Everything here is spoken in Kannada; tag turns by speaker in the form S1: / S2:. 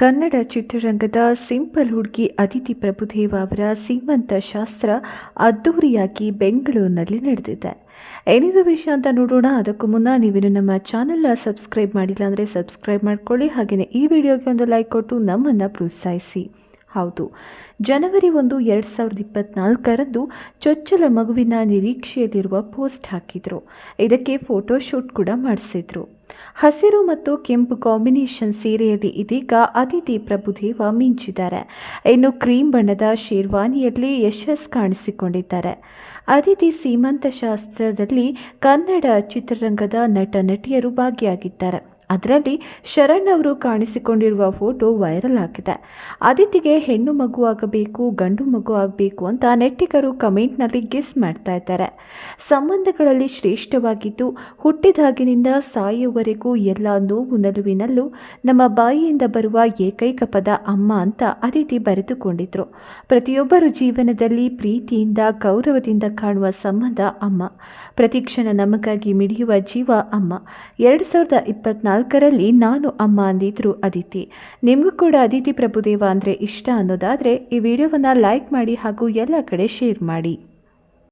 S1: ಕನ್ನಡ ಚಿತ್ರರಂಗದ ಸಿಂಪಲ್ ಹುಡುಗಿ ಅದಿತಿ ಪ್ರಭುದೇವ ಅವರ ಸೀಮಂತ ಶಾಸ್ತ್ರ ಅದ್ದೂರಿಯಾಗಿ ಬೆಂಗಳೂರಿನಲ್ಲಿ ನಡೆದಿದೆ. ಏನಿದು ವಿಷಯ ಅಂತ ನೋಡೋಣ. ಅದಕ್ಕೂ ಮುನ್ನ ನೀವಿನ್ನು ನಮ್ಮ ಚಾನೆಲ್ನ ಸಬ್ಸ್ಕ್ರೈಬ್ ಮಾಡಿಲ್ಲ ಅಂದರೆ ಸಬ್ಸ್ಕ್ರೈಬ್ ಮಾಡ್ಕೊಳ್ಳಿ. ಹಾಗೆಯೇ ಈ ವಿಡಿಯೋಗೆ ಒಂದು ಲೈಕ್ ಕೊಟ್ಟು ನಮ್ಮನ್ನು ಪ್ರೋತ್ಸಾಹಿಸಿ. ಹೌದು. ಜನವರಿ ಒಂದು ಎರಡು ಸಾವಿರದ ಇಪ್ಪತ್ನಾಲ್ಕರಂದು ಚೊಚ್ಚಲ ಮಗುವಿನ ನಿರೀಕ್ಷೆಯಲ್ಲಿರುವ ಪೋಸ್ಟ್ ಹಾಕಿದರು. ಇದಕ್ಕೆ ಫೋಟೋಶೂಟ್ ಕೂಡ ಮಾಡಿಸಿದ್ರು. ಹಸಿರು ಮತ್ತು ಕೆಂಪು ಕಾಂಬಿನೇಷನ್ ಸೀರೆಯಲ್ಲಿ ಇದೀಗ ಅತಿಥಿ ಪ್ರಭುದೇವ ಮಿಂಚಿದ್ದಾರೆ. ಇನ್ನು ಕ್ರೀಮ್ ಬಣ್ಣದ ಶೇರ್ವಾನಿಯಲ್ಲಿ ಯಶಸ್ ಕಾಣಿಸಿಕೊಂಡಿದ್ದಾರೆ. ಅತಿಥಿ ಸೀಮಂತ ಶಾಸ್ತ್ರದಲ್ಲಿ ಕನ್ನಡ ಚಿತ್ರರಂಗದ ನಟ ನಟಿಯರು ಭಾಗಿಯಾಗಿದ್ದಾರೆ. ಅದರಲ್ಲಿ ಶರಣ್ ಅವರು ಕಾಣಿಸಿಕೊಂಡಿರುವ ಫೋಟೋ ವೈರಲ್ ಆಗಿದೆ. ಅದಿತಿಗೆ ಹೆಣ್ಣು ಮಗು ಆಗಬೇಕು, ಗಂಡು ಮಗು ಆಗಬೇಕು ಅಂತ ನೆಟ್ಟಿಗರು ಕಮೆಂಟ್ನಲ್ಲಿ ಗೆಸ್ ಮಾಡ್ತಾ ಇದ್ದಾರೆ. ಸಂಬಂಧಗಳಲ್ಲಿ ಶ್ರೇಷ್ಠವಾಗಿದ್ದು, ಹುಟ್ಟಿದಾಗಿನಿಂದ ಸಾಯುವವರೆಗೂ ಎಲ್ಲ ನೋವು ನಲುವಿನಲ್ಲೂ ನಮ್ಮ ಬಾಯಿಯಿಂದ ಬರುವ ಏಕೈಕ ಪದ ಅಮ್ಮ ಅಂತ ಅದಿತಿ ಬರೆದುಕೊಂಡಿದ್ರು. ಪ್ರತಿಯೊಬ್ಬರು ಜೀವನದಲ್ಲಿ ಪ್ರೀತಿಯಿಂದ, ಗೌರವದಿಂದ ಕಾಣುವ ಸಂಬಂಧ ಅಮ್ಮ. ಪ್ರತಿಕ್ಷಣ ನಮಗಾಗಿ ಮಿಡಿಯುವ ಜೀವ ಅಮ್ಮ. ಎರಡು ಸಾವಿರದ ಇಪ್ಪತ್ನಾಲ್ಕರಲ್ಲಿ ನಾನು ಅಮ್ಮ ಅಂದಿದ್ರು ಅದಿತಿ. ನಿಮಗೂ ಕೂಡ ಅದಿತಿ ಪ್ರಭುದೇವ ಅಂದರೆ ಇಷ್ಟ ಅನ್ನೋದಾದರೆ ಈ ವಿಡಿಯೋವನ್ನು ಲೈಕ್ ಮಾಡಿ ಹಾಗೂ ಎಲ್ಲ ಕಡೆ ಶೇರ್ ಮಾಡಿ.